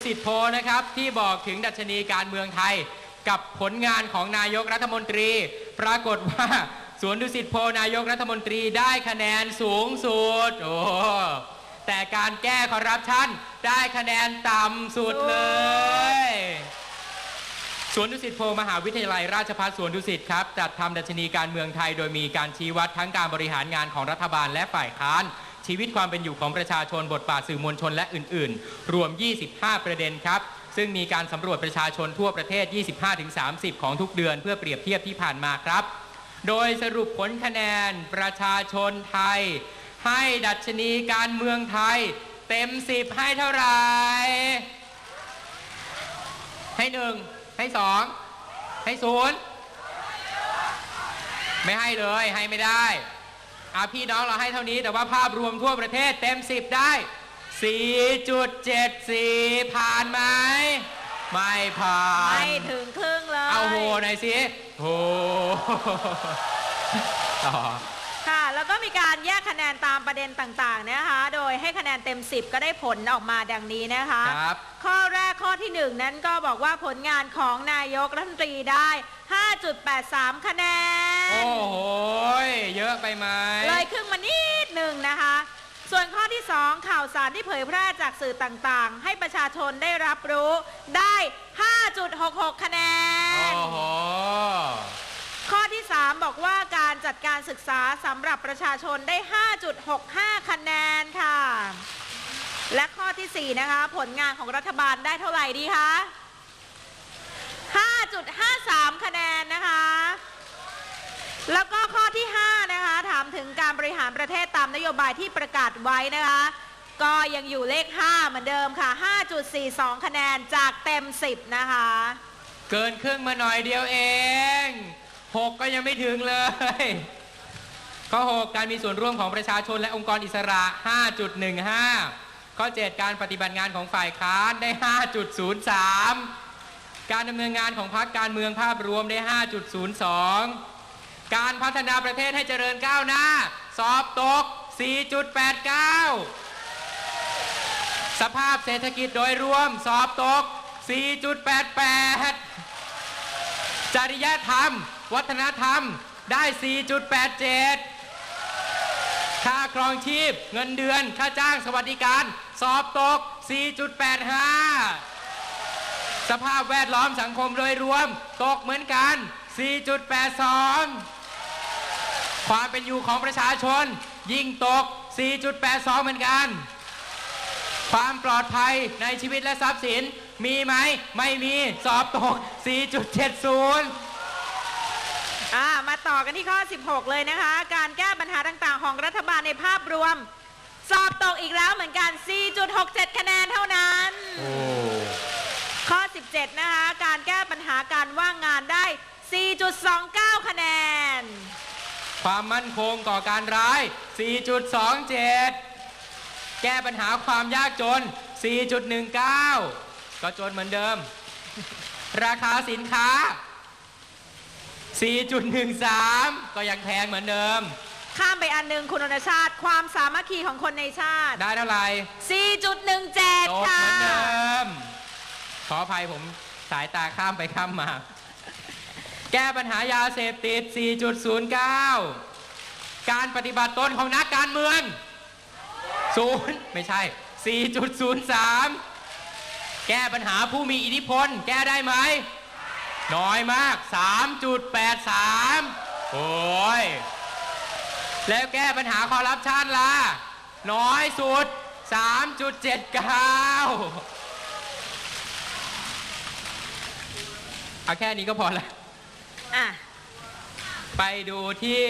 สิทธิโพนะครับที่บอกถึงดัชนีการเมืองไทย กับผลงานของนายกรัฐมนตรี ปรากฏว่าสวนดุสิตโพนายกรัฐมนตรีได้คะแนนสูงสุดโอ้แต่การแก้คอร์รัปชันได้คะแนนต่ำสุดเลยสวนดุสิตโพมหาวิทยาลัยราชภัฏสวนดุสิตครับจัดทำดัชนีการเมืองไทย โดยมีการชี้วัดทั้งการบริหารงานของรัฐบาลและฝ่ายค้าน ชีวิตความเป็นอยู่ของประชาชนบทบาทสื่อมวลชนและอื่น ๆ รวม 25 ประเด็นครับ ซึ่งมีการสำรวจประชาชนทั่วประเทศ 25-30 ของทุกเดือนเพื่อเปรียบเทียบที่ผ่านมาครับ โดยสรุปผลคะแนนประชาชนไทย ให้ดัชนีการเมืองไทย เต็ม 10 ให้เท่าไหร่ให้หนึ่งให้สองให้ศูนย์ไม่ให้เลยให้ไม่ได้ อาพี่น้องเราให้เท่านี้แต่ว่าภาพรวมทั่วประเทศเต็ม 10 ได้ 4.74 ผ่านไหม ไม่ผ่าน ไม่ถึงครึ่งเลยเอาโหหน่อยสิโหต่อค่ะ แล้วก็มีการแยกคะแนนตามประเด็นต่างๆนะคะ โดยให้คะแนนเต็ม 10 ก็ได้ผลออกมาดังนี้นะคะครับข้อแรกข้อที่ 1 นั้นก็บอกว่าผลงานของนายกรัฐมนตรีได้ 5.83 คะแนน โอ้โหเย อะไปไหมเลยครึ่งมานิดหนึ่งนะคะ ส่วนข้อที่ 2 ข่าวสารที่เผยแพร่จากสื่อต่างๆ ให้ประชาชนได้รับรู้ได้ 5.66 คะแนน โอ้โห ข้อที่ 3 บอกว่าการจัดการศึกษาสำหรับประชาชนได้ 5.65 คะแนนค่ะ และข้อทีสี่4 นะคะ ผลงานของรัฐบาลได้เท่าไหร่ดีคะ 5.53 คะแนนนะคะ แล้วก็ หารประเทศตามนโยบายที่ประกาศไว้นะคะ ก็ยังอยู่เลข 5 เหมือนเดิมค่ะ 5.42 คะแนนจากเต็ม 10 นะคะ เกินครึ่งมาหน่อยเดียวเอง 6 ก็ยังไม่ถึงเลยข้อ 6 การมีส่วนร่วมของประชาชนและองค์กรอิสระ 5.15 ข้อ 7 การปฏิบัติงานของฝ่ายค้านได้ 5.03 การดำเนินงานของพรรคการเมืองภาพรวมได้ 5.02 การพัฒนาประเทศให้เจริญก้าวหน้า สอบตก 4.89 สภาพเศรษฐกิจโดยรวม สอบตก 4.88 จริยธรรม วัฒนธรรมได้ 4.87 ค่าครองชีพ เงินเดือน ค่าจ้าง สวัสดิการ สอบตก 4.85 สภาพแวดล้อมสังคมโดยรวม ตกเหมือนกัน 4.82 ความเป็นอยู่ของประชาชน ยิ่งตก 4.82 เหมือนกัน ความปลอดภัยในชีวิตและทรัพย์สิน มีไหม ไม่มี สอบตก 4.70อ่ามาต่อกันที่ข้อ 16 เลยนะคะ การแก้ปัญหาต่างๆ ของรัฐบาลในภาพรวม สอบตกอีกแล้วเหมือนกัน 4.67 คะแนนเท่านั้น ข้อ 17 นะคะ การแก้ปัญหาการว่างงานได้ 4.29 คะแนน ความมั่นคงก่อการร้าย 4.27 แก้ปัญหาความยากจน 4.19 ก็จนเหมือนเดิม ราคาสินค้า 4.13 ก็ยังแพงเหมือนเดิม ข้ามไปอันหนึ่งคุณอนุชาติ ความสามัคคีของคนในชาติ ได้เท่าไหร่โจท4.17ย์เหค่ะมือนเดิม ขออภัยผมสายตาข้ามไปข้ามมา แก้ปัญหายาเสพติด 4.09 การปฏิบัติตนของนักการเมืองศูนย์ไม่ใช่ 4.03 แก้ปัญหาผู้มีอิทธิพล แก้ได้ไหม น้อยมาก 3.83 โอ้ย แล้วแก้ปัญหาคอร์รัปชันล่ะ น้อยสุด 3.79 เอาแค่นี้ก็พอละ อะ ไปดูที่